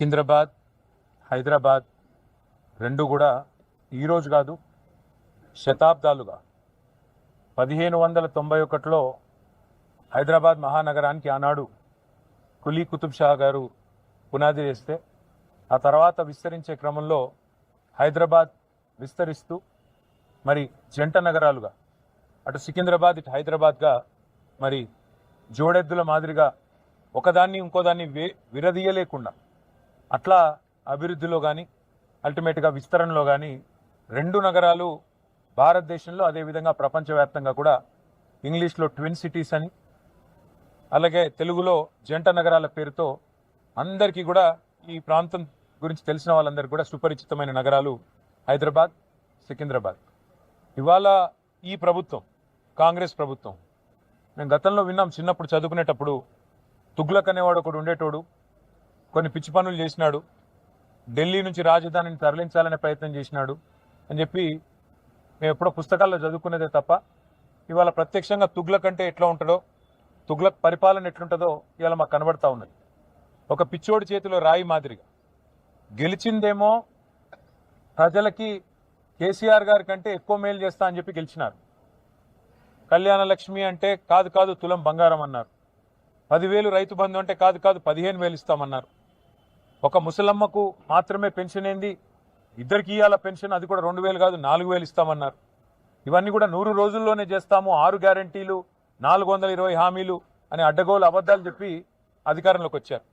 సికింద్రాబాద్ హైదరాబాద్ రెండు కూడా ఈరోజు కాదు శతాబ్దాలుగా. పదిహేను వందల తొంభై ఒకటిలో హైదరాబాద్ మహానగరానికి ఆనాడు కులీ కుతుబ్ షా గారు పునాది వేస్తే ఆ తర్వాత విస్తరించే క్రమంలో హైదరాబాద్ విస్తరిస్తూ మరి జంట నగరాలుగా అటు సికింద్రాబాద్ ఇటు హైదరాబాద్గా మరి జోడెద్దుల మాదిరిగా ఒకదాన్ని ఇంకోదాన్ని వే విరదీయలేకుండా అట్లా అభివృద్ధిలో కానీ అల్టిమేట్గా విస్తరణలో కానీ రెండు నగరాలు భారతదేశంలో అదేవిధంగా ప్రపంచవ్యాప్తంగా కూడా ఇంగ్లీష్లో ట్విన్ సిటీస్ అని అలాగే తెలుగులో జంట నగరాల పేరుతో అందరికీ కూడా ఈ ప్రాంతం గురించి తెలిసిన వాళ్ళందరికీ కూడా సుపరిచితమైన నగరాలు హైదరాబాద్ సికింద్రాబాద్. ఇవాళ ఈ ప్రభుత్వం కాంగ్రెస్ ప్రభుత్వం మేము గతంలో విన్నాం చిన్నప్పుడు చదువుకునేటప్పుడు తుగ్లక్ అనేవాడు ఒకడు ఉండేటోడు. కొన్ని పిచ్చి పనులు చేసినాడు. ఢిల్లీ నుంచి రాజధానిని తరలించాలనే ప్రయత్నం చేసినాడు అని చెప్పి మేము ఎప్పుడో పుస్తకాల్లో చదువుకునేదే తప్ప ఇవాళ ప్రత్యక్షంగా తుగ్లక్ అంటే ఎట్లా ఉంటుందో తుగ్లక్ పరిపాలన ఎట్లుంటుందో ఇవాళ మాకు కనబడతా ఉన్నది. ఒక పిచ్చోడి చేతిలో రాయి మాదిరిగా. గెలిచిందేమో ప్రజలకి కేసీఆర్ గారి కంటే ఎక్కువ మేలు చేస్తా అని చెప్పి గెలిచినారు. కళ్యాణ లక్ష్మి అంటే కాదు కాదు తులం బంగారం అన్నారు. పదివేలు రైతు బంధు అంటే కాదు కాదు పదిహేను వేలు ఇస్తామన్నారు. ఒక ముసలమ్మకు మాత్రమే పెన్షన్ ఏంది? ఇద్దరికి ఇవ్వాల పెన్షన్ అది కూడా రెండు వేలు కాదు నాలుగు వేలు ఇస్తామన్నారు. ఇవన్నీ కూడా నూరు రోజుల్లోనే చేస్తాము ఆరు గ్యారంటీలు నాలుగు వందల ఇరవై హామీలు అనే అడ్డగోలు అబద్ధాలు చెప్పి అధికారంలోకి వచ్చారు.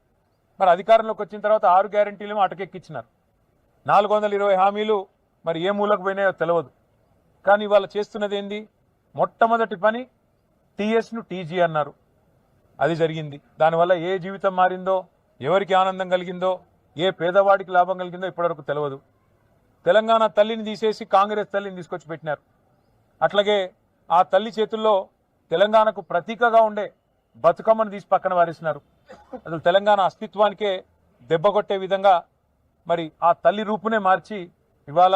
మరి అధికారంలోకి వచ్చిన తర్వాత ఆరు గ్యారంటీలు అటకెక్కిచ్చినారు. నాలుగు వందల ఇరవై హామీలు మరి ఏ మూలకు పోయినాయో తెలియదు కానీ ఇవాళ చేస్తున్నది ఏంది? మొట్టమొదటి పని టీఎస్ను టీజీ అన్నారు. అది జరిగింది. దానివల్ల ఏ జీవితం మారిందో ఎవరికి ఆనందం కలిగిందో ఏ పేదవాడికి లాభం కలిగిందో ఇప్పటివరకు తెలియదు తెలంగాణ తల్లిని తీసేసి కాంగ్రెస్ తల్లిని తీసుకొచ్చి పెట్టినారు. అట్లాగే ఆ తల్లి చేతుల్లో తెలంగాణకు ప్రతీకగా ఉండే బతుకమ్మను తీసి పక్కన వారేసినారు అసలు తెలంగాణ అస్తిత్వానికే దెబ్బ కొట్టే విధంగా మరి ఆ తల్లి రూపునే మార్చి ఇవాళ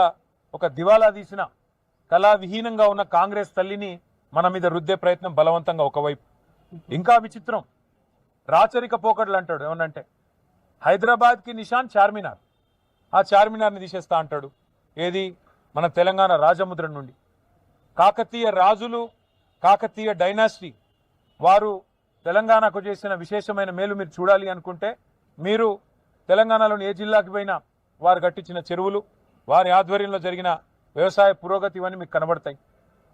ఒక దివాలా తీసిన కళావిహీనంగా ఉన్న కాంగ్రెస్ తల్లిని మన మీద రుద్దే ప్రయత్నం బలవంతంగా ఒకవైపు. ఇంకా విచిత్రం రాచరిక పోకడలు అంటాడు. ఏమనంటే హైదరాబాద్కి నిషాన్ చార్మినార్. ఆ చార్మినార్ని తీసేస్తా అంటాడు. ఏది? మన తెలంగాణ రాజముద్ర నుండి. కాకతీయ రాజులు కాకతీయ డైనాసిటీ వారు తెలంగాణకు చేసిన విశేషమైన మేలు మీరు చూడాలి అనుకుంటే మీరు తెలంగాణలోని ఏ జిల్లాకి పోయినా వారు కట్టించిన చెరువులు వారి ఆధ్వర్యంలో జరిగిన వ్యవసాయ పురోగతి ఇవన్నీ మీకు కనబడతాయి.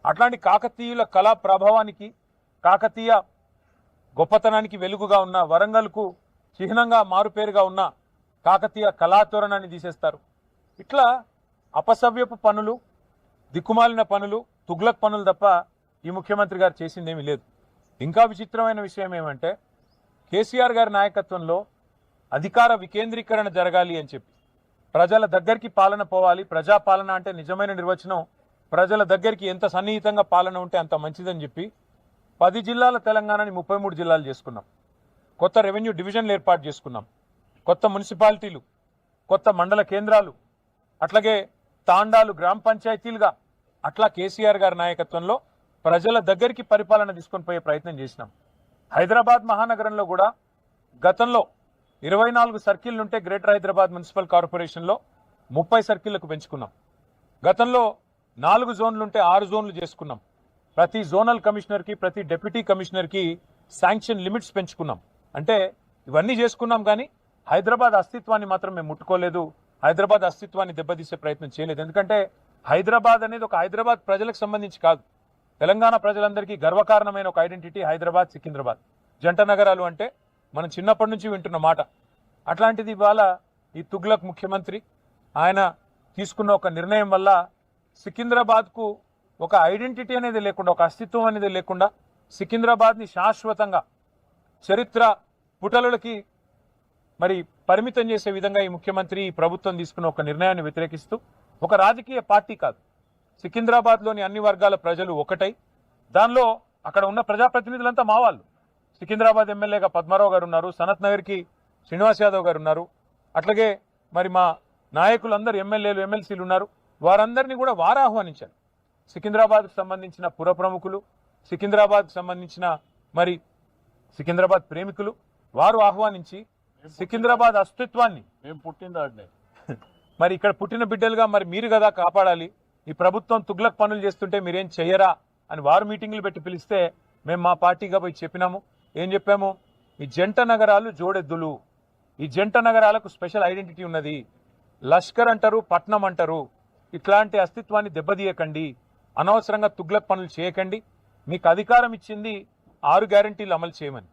అట్లాంటి కాకతీయుల కళా ప్రభావానికి కాకతీయ గొప్పతనానికి వెలుగుగా ఉన్న వరంగల్కు చిహ్నంగా మారుపేరుగా ఉన్న కాకతీయ కళాతోరణాన్ని తీసేస్తారు. ఇట్లా అపసవ్యపు పనులు దిక్కుమాలిన పనులు తుగ్లక్ పనులు తప్ప ఈ ముఖ్యమంత్రి గారు చేసిందేమీ లేదు. ఇంకా విచిత్రమైన విషయం ఏమంటే కేసీఆర్ గారి నాయకత్వంలో అధికార వికేంద్రీకరణ జరగాలి అని చెప్పి ప్రజల దగ్గరికి పాలన పోవాలి. ప్రజాపాలన అంటే నిజమైన నిర్వచనం. ప్రజల దగ్గరికి ఎంత సన్నిహితంగా పాలన ఉంటే అంత మంచిదని చెప్పి పది జిల్లాల తెలంగాణని ముప్పై మూడు జిల్లాలు చేసుకున్నాం. కొత్త రెవెన్యూ డివిజన్లు ఏర్పాటు చేసుకున్నాం. కొత్త మున్సిపాలిటీలు కొత్త మండల కేంద్రాలు అట్లాగే తాండాలు గ్రామ పంచాయతీలుగా అట్లా కేసీఆర్ గారి నాయకత్వంలో ప్రజల దగ్గరికి పరిపాలన తీసుకొని పోయే ప్రయత్నం చేసినాం. హైదరాబాద్ మహానగరంలో కూడా గతంలో ఇరవై నాలుగు సర్కిల్ ఉంటే గ్రేటర్ హైదరాబాద్ మున్సిపల్ కార్పొరేషన్లో ముప్పై సర్కిళ్ళకు పెంచుకున్నాం. గతంలో నాలుగు జోన్లుంటే ఆరు జోన్లు చేసుకున్నాం. ప్రతి జోనల్ కమిషనర్కి ప్రతి డెప్యూటీ కమిషనర్కి శాంక్షన్ లిమిట్స్ పెంచుకున్నాం. అంటే ఇవన్నీ చేసుకున్నాం కానీ హైదరాబాద్ అస్తిత్వాన్ని మాత్రం మేము ముట్టుకోలేదు. హైదరాబాద్ అస్తిత్వాన్ని దెబ్బతీసే ప్రయత్నం చేయలేదు. ఎందుకంటే హైదరాబాద్ అనేది ఒక హైదరాబాద్ ప్రజలకు సంబంధించి కాదు. తెలంగాణ ప్రజలందరికీ గర్వకారణమైన ఒక ఐడెంటిటీ హైదరాబాద్ సికింద్రాబాద్. జంట నగరాలు అంటే మనం చిన్నప్పటి నుంచి వింటున్న మాట. అట్లాంటిది ఇవాళ ఈ తుగ్లక్ ముఖ్యమంత్రి ఆయన తీసుకున్న ఒక నిర్ణయం వల్ల సికింద్రాబాద్కు ఒక ఐడెంటిటీ అనేది లేకుండా ఒక అస్తిత్వం అనేది లేకుండా సికింద్రాబాద్ని శాశ్వతంగా చరిత్ర పుటలకి మరి పరిమితం చేసే విధంగా ఈ ముఖ్యమంత్రి ఈ ప్రభుత్వం తీసుకున్న ఒక నిర్ణయాన్ని వ్యతిరేకిస్తూ ఒక రాజకీయ పార్టీ కాదు. సికింద్రాబాద్లోని అన్ని వర్గాల ప్రజలు ఒకటై దానిలో అక్కడ ఉన్న ప్రజాప్రతినిధులంతా మా వాళ్ళు. సికింద్రాబాద్ ఎమ్మెల్యేగా పద్మారావు గారు ఉన్నారు సనత్ నగర్కి శ్రీనివాస్ యాదవ్ గారు ఉన్నారు అట్లాగే మరి మా నాయకులందరూ ఎమ్మెల్యేలు ఎమ్మెల్సీలు ఉన్నారు వారందరినీ కూడా వారు ఆహ్వానించారు సికింద్రాబాద్కు సంబంధించిన పుర ప్రముఖులు సికింద్రాబాద్కు సంబంధించిన మరి సికింద్రాబాద్ ప్రేమికులు వారు ఆహ్వానించి సికింద్రాబాద్ అస్తిత్వాన్ని మేము మరి ఇక్కడ పుట్టిన బిడ్డలుగా మరి మీరు కదా కాపాడాలి. ఈ ప్రభుత్వం తుగ్లక్ పనులు చేస్తుంటే మీరేం చెయ్యరా అని వారు మీటింగ్లు పెట్టి పిలిస్తే మేము మా పార్టీగా పోయి చెప్పినాము. ఏం చెప్పాము? ఈ జంట నగరాలు జోడెద్దులు. ఈ జంట నగరాలకు స్పెషల్ ఐడెంటిటీ ఉన్నది. లష్కర్ అంటారు పట్నం అంటారు. ఇట్లాంటి అస్తిత్వాన్ని దెబ్బతీయకండి. అనవసరంగా తుగ్లక్ పనులు చేయకండి. మీకు అధికారం ఇచ్చింది ఆరు గ్యారంటీలు అమలు చేయమని.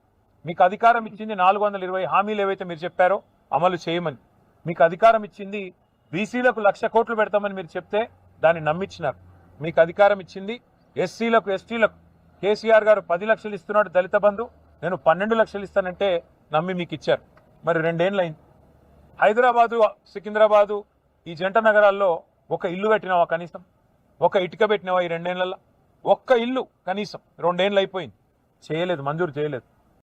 మీకు అధికారం ఇచ్చింది నాలుగు వందల ఇరవై హామీలు ఏవైతే మీరు చెప్పారో అమలు చేయమని. మీకు అధికారం ఇచ్చింది బీసీలకు లక్ష కోట్లు పెడతామని మీరు చెప్తే దాన్ని నమ్మించినారు. మీకు అధికారం ఇచ్చింది ఎస్సీలకు ఎస్టీలకు. కేసీఆర్ గారు పది లక్షలు ఇస్తున్నాడు దళిత బంధు. నేను పన్నెండు లక్షలు ఇస్తానంటే నమ్మి మీకు ఇచ్చారు. మరి రెండేళ్ళైంది హైదరాబాదు సికింద్రాబాదు ఈ జంట నగరాల్లో ఒక ఇల్లు కట్టినావా కనీసం? ఒక ఇటుక పెట్టినావా ఈ రెండేళ్ళలో ఒక్క ఇల్లు కనీసం. రెండేళ్ళు అయిపోయింది. చేయలేదు మంజూరు చేయలేదు.